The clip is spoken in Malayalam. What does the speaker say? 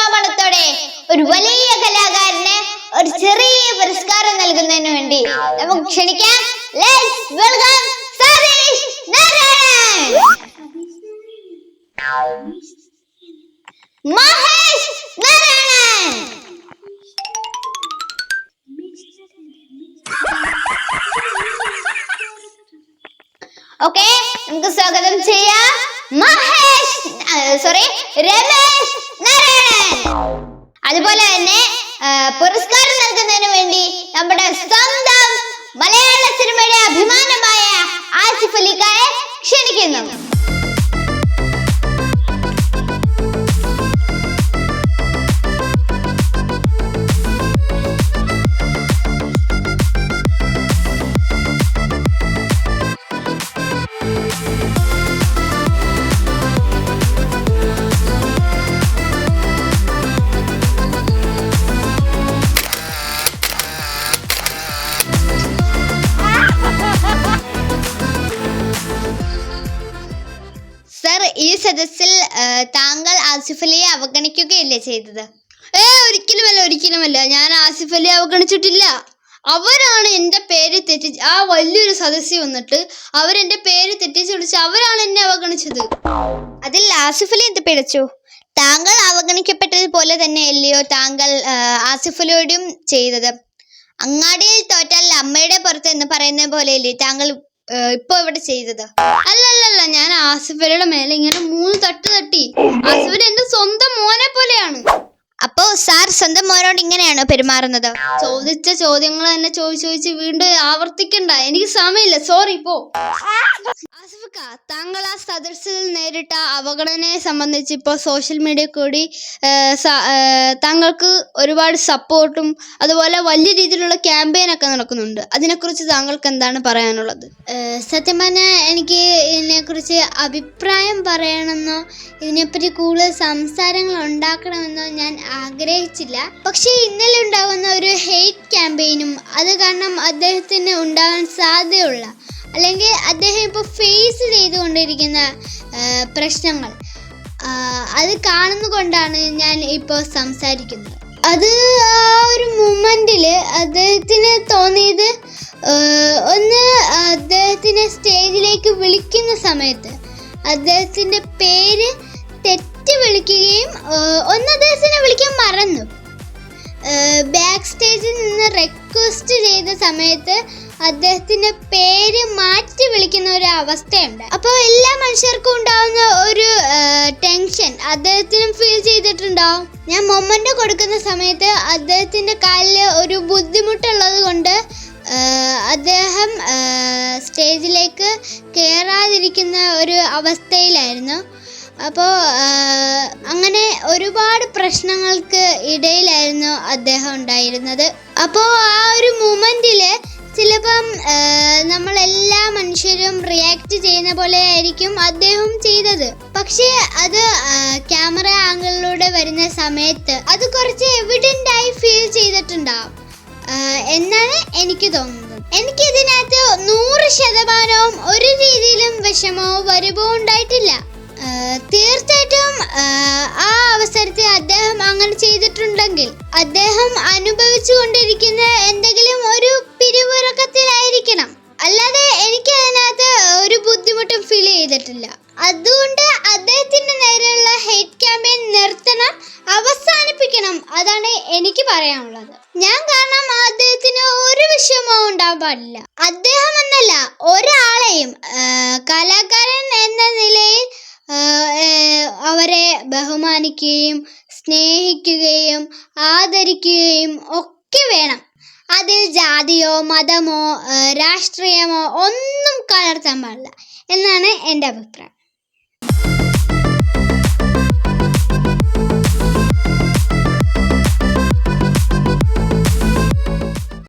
സമാപനത്തോടെ ഒരു വലിയ കലാകാരന് ഒരു ചെറിയ പുരസ്കാരം നൽകുന്നതിന് വേണ്ടി നമുക്ക് ക്ഷണിക്കാം. ലെറ്റ്സ് വെൽക്കം മഹേഷ് ഓക്കെ നമുക്ക് സ്വാഗതം ചെയ്യാം. മഹേഷ് സോറി രമേശ് നാരായണൻ. അതുപോലെ തന്നെ പുരസ്കാരം നൽകുന്നതിന് വേണ്ടി നമ്മുടെ സ്വന്തം മലയാള സിനിമയുടെ അഭിമാനമായ ആസിഫ് അലിക്കായെ ക്ഷണിക്കുന്നു. സദസ്സിൽ താങ്കൾ ആസിഫ് അലിയെ അവഗണിക്കുകയല്ലേ ചെയ്തത്? ഏ ഒരിക്കലുമല്ല ഒരിക്കലുമല്ല. ഞാൻ ആസിഫ് അലിയെ അവഗണിച്ചിട്ടില്ല. അവരാണ് എന്റെ പേര് തെറ്റിച്ച് ആ വലിയൊരു സദസ്സി വന്നിട്ട് അവരെന്റെ പേര് തെറ്റിച്ച് വിളിച്ച് അവരാണ് എന്നെ അവഗണിച്ചത്. അതിൽ ആസിഫ് അലി എന്ത് പിഴച്ചു? താങ്കൾ തന്നെ അല്ലല്ലോ താങ്കൾ ആസിഫ് അലിയോടും ചെയ്തത്? അങ്ങാടിയിൽ തോറ്റാൽ അമ്മയുടെ പുറത്ത് എന്ന് പറയുന്ന പോലെയല്ലേ താങ്കൾ ഇപ്പൊ ഇവിടെ ചെയ്തത്? അല്ലല്ലല്ല ഞാൻ ആസിഫലയുടെ മേലെ ഇങ്ങനെ മൂന്ന് തട്ട് തട്ടി. ആസിഫ് എന്റെ എന്റെ സ്വന്തം മോനെ പോലെയാണ്. അപ്പോ സാർ സ്വന്തം മോനോട് ഇങ്ങനെയാണോ പെരുമാറുന്നത്? ചോദിച്ച ചോദ്യങ്ങൾ തന്നെ ചോദിച്ചു ചോദിച്ച് വീണ്ടും ആവർത്തിക്കണ്ട. എനിക്ക് സമയമില്ല. സോറി പോ. ആസിഫക്ക താങ്കൾ ആ സദസ്സിൽ നേരിട്ട അവഗണനയെ സംബന്ധിച്ച് ഇപ്പോൾ സോഷ്യൽ മീഡിയ കൂടി താങ്കൾക്ക് ഒരുപാട് സപ്പോർട്ടും അതുപോലെ വലിയ രീതിയിലുള്ള ക്യാമ്പയിൻ ഒക്കെ നടക്കുന്നുണ്ട്. അതിനെക്കുറിച്ച് താങ്കൾക്ക് എന്താണ് പറയാനുള്ളത്? സത്യം പറഞ്ഞാൽ എനിക്ക് ഇതിനെക്കുറിച്ച് അഭിപ്രായം പറയണമെന്നോ ഇതിനെപ്പറ്റി കൂടുതൽ സംസാരങ്ങൾ ഉണ്ടാക്കണമെന്നോ ഞാൻ ആഗ്രഹിച്ചില്ല. പക്ഷേ ഇന്നലെ ഉണ്ടാകുന്ന ഒരു ഹെയ്റ്റ് ക്യാമ്പയിനും അത് കാരണം അദ്ദേഹത്തിന് ഉണ്ടാകാൻ സാധ്യതയുള്ള അല്ലെങ്കിൽ അദ്ദേഹം ഇപ്പോൾ ഫേസ് ചെയ്തുകൊണ്ടിരിക്കുന്ന പ്രശ്നങ്ങൾ അത് കാണുന്നുകൊണ്ടാണ് ഞാൻ ഇപ്പോൾ സംസാരിക്കുന്നത്. അത് ആ ഒരു മൊമെന്റിൽ അദ്ദേഹത്തിന് തോന്നിയത് ഒന്ന് അദ്ദേഹത്തിനെ സ്റ്റേജിലേക്ക് വിളിക്കുന്ന സമയത്ത് അദ്ദേഹത്തിന്റെ പേര് ഒന്ന് അദ്ദേഹത്തിനെ വിളിക്കാൻ മറന്നു. ബാക്ക് സ്റ്റേജിൽ നിന്ന് റിക്വസ്റ്റ് ചെയ്ത സമയത്ത് അദ്ദേഹത്തിന്റെ പേര് മാറ്റി വിളിക്കുന്ന ഒരു അവസ്ഥയുണ്ട്. അപ്പോൾ എല്ലാ മനുഷ്യർക്കും ഉണ്ടാവുന്ന ഒരു ടെൻഷൻ അദ്ദേഹത്തിനും ഫീൽ ചെയ്തിട്ടുണ്ടാവും ഞാൻ മൊമ്മന്റെ കൊടുക്കുന്ന സമയത്ത് അദ്ദേഹത്തിന്റെ കാലിൽ ഒരു ബുദ്ധിമുട്ടുള്ളത് കൊണ്ട് അദ്ദേഹം സ്റ്റേജിലേക്ക് കയറാതിരിക്കുന്ന ഒരു അവസ്ഥയിലായിരുന്നു. അപ്പോൾ അങ്ങനെ ഒരുപാട് പ്രശ്നങ്ങൾക്ക് ഇടയിലായിരുന്നു അദ്ദേഹം ഉണ്ടായിരുന്നത്. അപ്പോൾ ആ ഒരു മൂമെന്റിൽ ചിലപ്പം നമ്മളെല്ലാ മനുഷ്യരും റിയാക്ട് ചെയ്യുന്ന പോലെ ആയിരിക്കും അദ്ദേഹം ചെയ്തത്. പക്ഷേ അത് ക്യാമറ ആംഗിളിലൂടെ വരുന്ന സമയത്ത് അത് കുറച്ച് എവിഡന്റ് ആയി ഫീൽ ചെയ്തിട്ടുണ്ടാവും. എന്നാണ് എനിക്ക് തോന്നുന്നത്. എനിക്കിതിനകത്ത് നൂറ് ശതമാനവും ഒരു രീതിയിലും വിഷമമോ വരുമോ ഉണ്ടായിട്ടില്ല. തീർച്ചയായിട്ടും ആ, അവസരത്തിൽ അദ്ദേഹം അങ്ങനെ ചെയ്തിട്ടുണ്ടെങ്കിൽ അദ്ദേഹം അനുഭവിച്ചു കൊണ്ടിരിക്കുന്ന എന്തെങ്കിലും ഒരു പിരിമുറക്കത്തിലായിരിക്കണം. അല്ലാതെ എനിക്ക് അതിനകത്ത് ഒരു ബുദ്ധിമുട്ടും ഫീൽ ചെയ്തിട്ടില്ല. അതുകൊണ്ട് അദ്ദേഹത്തിന്റെ നേരെയുള്ള ഹെയ്റ്റ് ക്യാമ്പയിൻ നിർത്തണം അവസാനിപ്പിക്കണം അതാണ് എനിക്ക് പറയാനുള്ളത്. ഞാൻ കാരണം അദ്ദേഹത്തിന് ഒരു വിഷമവും ഉണ്ടാവാൻ പാടില്ല. അദ്ദേഹം എന്നല്ല ഒരാളെയും ബഹുമാനിക്കുകയും സ്നേഹിക്കുകയും ആദരിക്കുകയും ഒക്കെ വേണം. അതിൽ ജാതിയോ മതമോ രാഷ്ട്രീയമോ ഒന്നും കലർത്താൻ പാടില്ല എന്നാണ് എന്റെ അഭിപ്രായം.